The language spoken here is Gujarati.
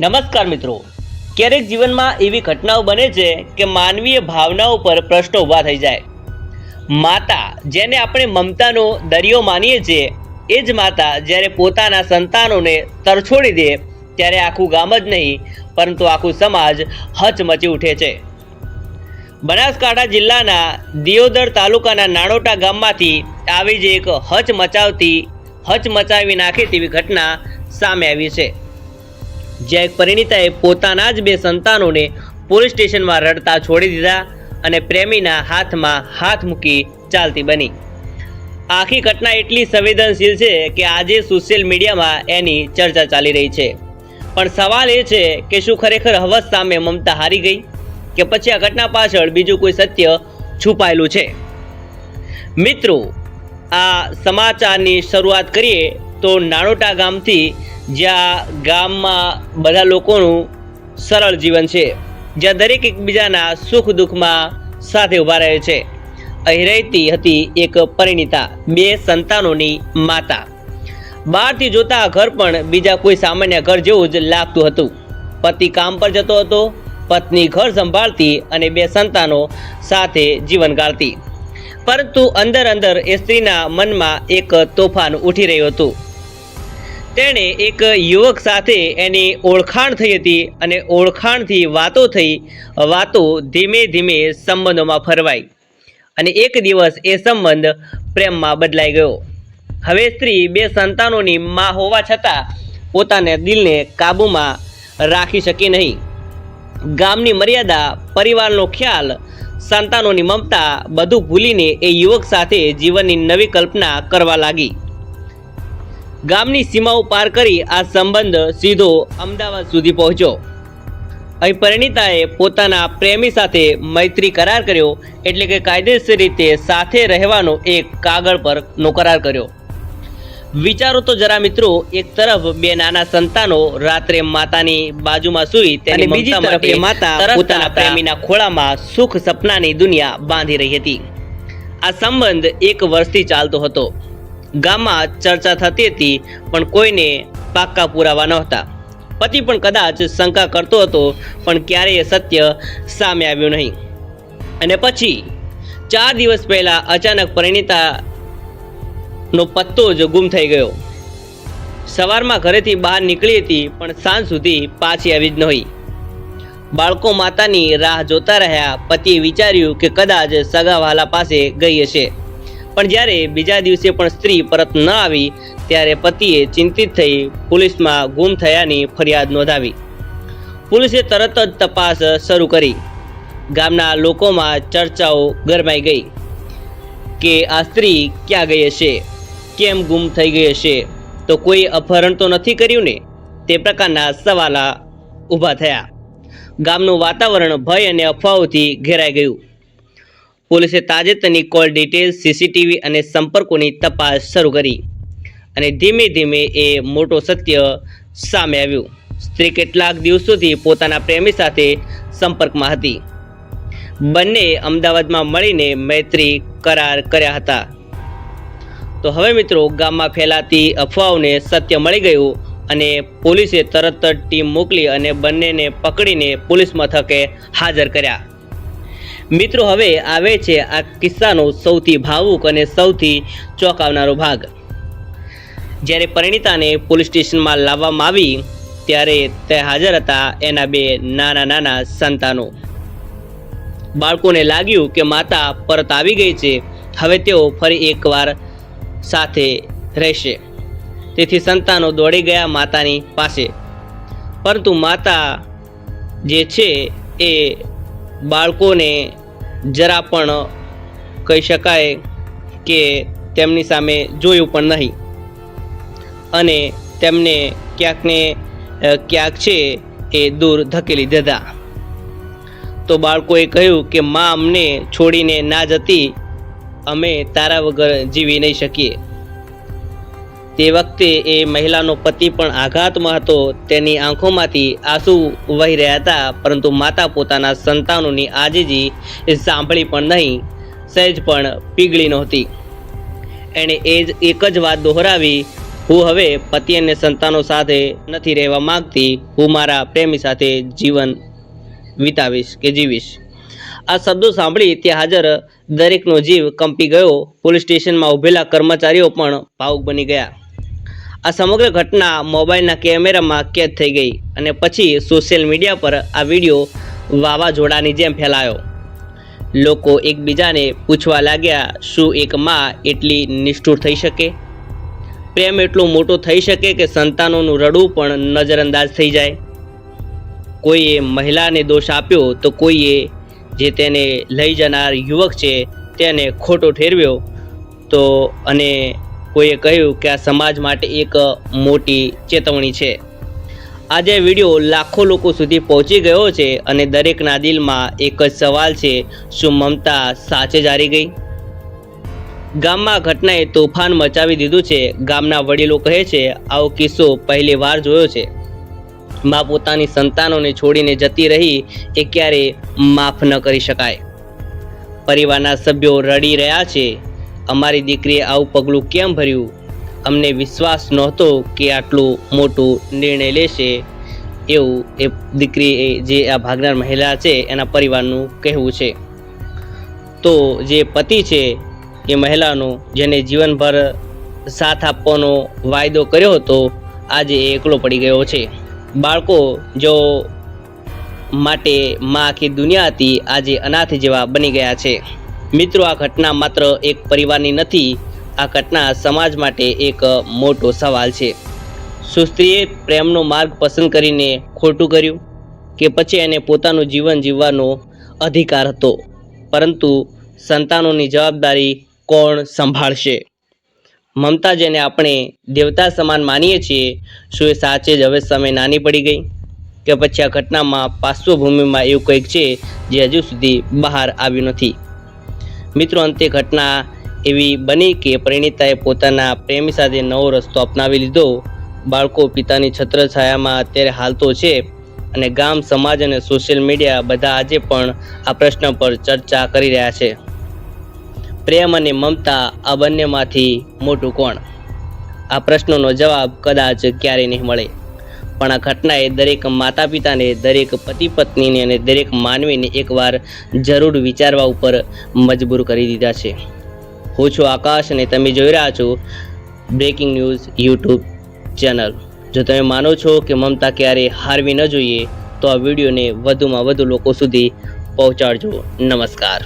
નમસ્કાર મિત્રો. ક્યારેક જીવનમાં એવી ઘટનાઓ બને છે કે માનવીય ભાવનાઓ પર પ્રશ્નો ઊભા થઈ જાય. માતા, જેને આપણે મમતાનો દરિયો માનીએ છીએ, એ જ માતા જ્યારે પોતાના સંતાનોને તરછોડી દે ત્યારે આખું ગામ જ નહીં, પરંતુ આખું સમાજ હચમચી ઉઠે છે. બનાસકાંઠા જિલ્લાના દિયોદર તાલુકાના નાણોટા ગામમાંથી આવી જ એક હચમચાવતી, હચમચાવી નાખે તેવી ઘટના સામે આવી છે. જ્યાં એક પરિણીતાએ પોતાના જ બે સંતાનોને પોલીસ સ્ટેશનમાં રડતા છોડી દીધા અને પ્રેમીના હાથમાં હાથ મૂકી ચાલતી બની. આખી ઘટના એટલી સંવેદનશીલ છે કે આજે સોશિયલ મીડિયામાં એની ચર્ચા ચાલી રહી છે. પણ સવાલ એ છે કે શું ખરેખર હવસ સામે મમતા હારી ગઈ? કે પછી આ ઘટના પાછળ બીજું કોઈ સત્ય છુપાયેલું છે? મિત્રો, આ સમાચારની શરૂઆત કરીએ તો નાણોટા ગામથી જ્યાં ગામમાં બધા લોકોનું સરળ જીવન છે, જ્યાં દરેક એકબીજાના સુખ દુઃખમાં સાથે ઊભા રહે છે. અહીં રહેતી હતી એક પરિણીતા, બે સંતાનોની માતા. બહારથી જોતા ઘર પણ બીજા કોઈ સામાન્ય ઘર જેવું જ લાગતું હતું. પતિ કામ પર જતો હતો, પત્ની ઘર સંભાળતી અને બે સંતાનો સાથે જીવન ગાળતી. પરંતુ અંદર અંદર એ સ્ત્રીના મનમાં એક તોફાન ઉઠી રહ્યું હતું. તેણે એક યુવક સાથે એની ઓળખાણ થઈ હતી અને ઓળખાણથી વાતો થઈ. વાતો ધીમે ધીમે સંબંધોમાં ફરવાઈ અને એક દિવસ એ સંબંધ પ્રેમમાં બદલાઈ ગયો. હવે સ્ત્રી બે સંતાનોની મા હોવા છતાં પોતાને દિલને કાબૂમાં રાખી શકી નહીં. ગામની મર્યાદા, પરિવારનો ખ્યાલ, સંતાનોની મમતા બધું ભૂલીને એ યુવક સાથે જીવનની નવી કલ્પના કરવા લાગી. ગામની સીમાઓ પાર કરી આ સંબંધ સીધો અમદાવાદ સુધી પહોંચ્યો. અહીં પરિણીતાએ પોતાના પ્રેમી સાથે મૈત્રી કરાર કર્યો એટલે કે કાયદેસર રીતે સાથે રહેવાનો એક કાગળ પરનો કરાર કર્યો. વિચારો તો જરા મિત્રો એક તરફ બે નાના સંતાનો રાત્રે માતાની બાજુમાં સૂઈ તેની બીજી તરફ માતા પોતાના પ્રેમીના ખોળામાં સુખ સપનાની દુનિયા બાંધી રહી હતી. આ સંબંધ એક વર્ષથી ચાલતો હતો. ગામમાં ચર્ચા થતી હતી, પણ કોઈને પાક્કા પુરાવા નહોતા. પતિ પણ કદાચ શંકા કરતો હતો, પણ ક્યારેય સત્ય સામે આવ્યું નહીં. અને પછી, ચાર દિવસ પહેલાં અચાનક પરિણીતાનો પત્તો જ ગુમ થઈ ગયો. સવારમાં ઘરેથી બહાર નીકળી હતી, પણ સાંજ સુધી પાછી આવી જ નહીં. બાળકો માતાની રાહ જોતા રહ્યા, પતિએ વિચાર્યું કે કદાચ સગાવાલા પાસે ગઈ હશે. પણ જ્યારે બીજા દિવસે પણ સ્ત્રી પરત ન આવી, ત્યારે પતિએ ચિંતિત થઈ પોલીસમાં ગુમ થયાની ફરિયાદ નોંધાવી. પોલીસે તરત જ તપાસ શરૂ કરી. ગામના લોકોમાં ચર્ચાઓ ગરમાઈ ગઈ કે આ સ્ત્રી ક્યાં ગઈ હશે? કેમ ગુમ થઈ ગઈ હશે? તો કોઈ અપહરણ તો નથી કર્યું ને? તે પ્રકારના સવાલા ઊભા થયા. ગામનું વાતાવરણ ભય અને અફવાઓથી ઘેરાઈ ગયું. પોલીસે તાજેતરની કોલ ડિટેલ, સીસીટીવી અને સંપર્કોની તપાસ શરૂ કરી અને ધીમે ધીમે એ મોટો સત્ય સામે આવ્યું. સ્ત્રી કેટલાક દિવસોથી પોતાના પ્રેમી સાથે સંપર્કમાં હતી. બંને અમદાવાદમાં મળીને મૈત્રી કરાર કર્યા હતા. તો હવે મિત્રો, ગામમાં ફેલાતી અફવાઓને સત્ય મળી ગયું અને પોલીસે તરત જ ટીમ મોકલી અને બંનેને પકડીને પોલીસ મથકે હાજર કર્યા. મિત્રો, હવે આવે છે આ કિસ્સાનો સૌથી ભાવુક અને સૌથી ચોંકાવનારો ભાગ. જ્યારે પરિણીતાને પોલીસ સ્ટેશનમાં લાવવામાં આવી, ત્યારે તે હાજર હતા એના બે નાના નાના સંતાનો. બાળકોને લાગ્યું કે માતા પરત આવી ગઈ છે. હવે તેઓ ફરી એકવાર સાથે રહેશે. તેથી સંતાનો દોડી ગયા માતાની પાસે. પરંતુ માતા જે છે એ બાળકોને જરા પણ કહી શકાય કે તેમની સામે જોયું પણ નહીં. અને તેમને ક્યાંક ને ક્યાંક છે એ દૂર ધકેલી દીધા. તો બાળકોએ કહ્યું કે, મા, અમને છોડીને ના જતી. અમે તારા વગર જીવી નહીં શકીએ. તે વખતે એ મહિલાનો પતિ પણ આઘાતમાં હતો. તેની આંખોમાંથી આંસુ વહી રહ્યા હતા, પરંતુ માતા પોતાના સંતાનોની આજીજી એ સાંભળી પણ નહીં. સહેજ પણ પીગળી નહોતી. એણે એ જ એક જ વાત દોહરાવી, હું હવે પતિ અને સંતાનો સાથે નથી રહેવા માંગતી. હું મારા પ્રેમી સાથે જીવન વિતાવીશ કે જીવીશ. આ શબ્દો સાંભળી ત્યાં હાજર દરેકનો જીવ કંપી ગયો. પોલીસ સ્ટેશનમાં ઊભેલા કર્મચારીઓ પણ ભાવુક બની ગયા. આ સમગ્ર ઘટના મોબાઈલના કેમેરામાં કેદ થઈ ગઈ અને પછી સોશિયલ મીડિયા પર આ વીડિયો વાવાઝોડાની જેમ ફેલાયો. લોકો એકબીજાને પૂછવા લાગ્યા, શું એક માં એટલી નિષ્ઠુર થઈ શકે? પ્રેમ એટલો મોટો થઈ શકે કે સંતાનોનું રડવું પણ નજરઅંદાજ થઈ જાય? કોઈએ મહિલાને દોષ આપ્યો તો કોઈએ જે તેને લઈ જનાર યુવક છે તેને ખોટો ઠેરવ્યો તો અને કોઈએ કહ્યું કે આ સમાજ માટે એક મોટી ચેતવણી છે. આજે વીડિયો લાખો લોકો સુધી પહોંચી ગયો છે અને દરેકના દિલમાં એક જ સવાલ છે, શું મમતા સાચે જારી ગઈ? ગામમાં ઘટનાએ તોફાન મચાવી દીધું છે. ગામના વડીલો કહે છે, આવો કિસ્સો પહેલી વાર જોયો છે. મા પોતાની સંતાનોને છોડીને જતી રહી એ ક્યારે માફ ન કરી શકાય. પરિવારના સભ્યો રડી રહ્યા છે. અમારી દીકરીએ આવું પગલું કેમ ભર્યું? અમને વિશ્વાસ નહોતો કે આટલું મોટું નિર્ણય લેશે. એવું એ દીકરી જે આ ભાગનાર મહિલા છે, એના પરિવારનું કહેવું છે. તો જે પતિ છે, એ મહિલાનો જેને જીવનભર સાથ આપવાનો વાયદો કર્યો હતો, આજે એ એકલો પડી ગયો છે. બાળકો, જો માટે માં આખી દુનિયા હતી, આજે અનાથ જેવા બની ગયા છે. મિત્રો, આ ઘટના માત્ર એક પરિવારની નથી, આ ઘટના સમાજ માટે એક મોટો સવાલ છે. સુસ્ત્રીએ પ્રેમનો માર્ગ પસંદ કરીને ખોટું કર્યું કે પછી એને પોતાનું જીવન જીવવાનો અધિકાર હતો? પરંતુ સંતાનોની જવાબદારી કોણ સંભાળશે? મમતા જેને આપણે દેવતા સમાન માનીએ છીએ, શું એ સાચે જ હવે સમય નાની પડી ગઈ? કે પછી આ ઘટનામાં પાર્શ્વભૂમિમાં એવું કંઈક છે જે હજુ સુધી બહાર આવ્યું નથી? મિત્રો, અંતે ઘટના એવી બની કે પરિણીતાએ પોતાના પ્રેમી સાથે નવો રસ્તો અપનાવી લીધો. બાળકો પિતાની છત્રછાયામાં અત્યારે હાલતો છે અને ગામ, સમાજ અને સોશિયલ મીડિયા બધા આજે પણ આ પ્રશ્ન પર ચર્ચા કરી રહ્યા છે. પ્રેમ અને મમતા આ બંનેમાંથી મોટું કોણ? આ પ્રશ્નનો જવાબ કદાચ ક્યારેય નહીં મળે. પણ આ ઘટનાએ દરેક માતા પિતાને દરેક પતિ પત્નીને અને દરેક માનવીને એકવાર જરૂર વિચારવા ઉપર મજબૂર કરી દીધા છે. હું છું આકાશ અને તમે જોઈ રહ્યા છો બ્રેકિંગ ન્યૂઝ યુટ્યુબ ચેનલ. જો તમે માનો છો કે મમતા ક્યારે હારવી ન જોઈએ, તો આ વિડીયોને વધુમાં વધુ લોકો સુધી પહોંચાડજો. નમસ્કાર.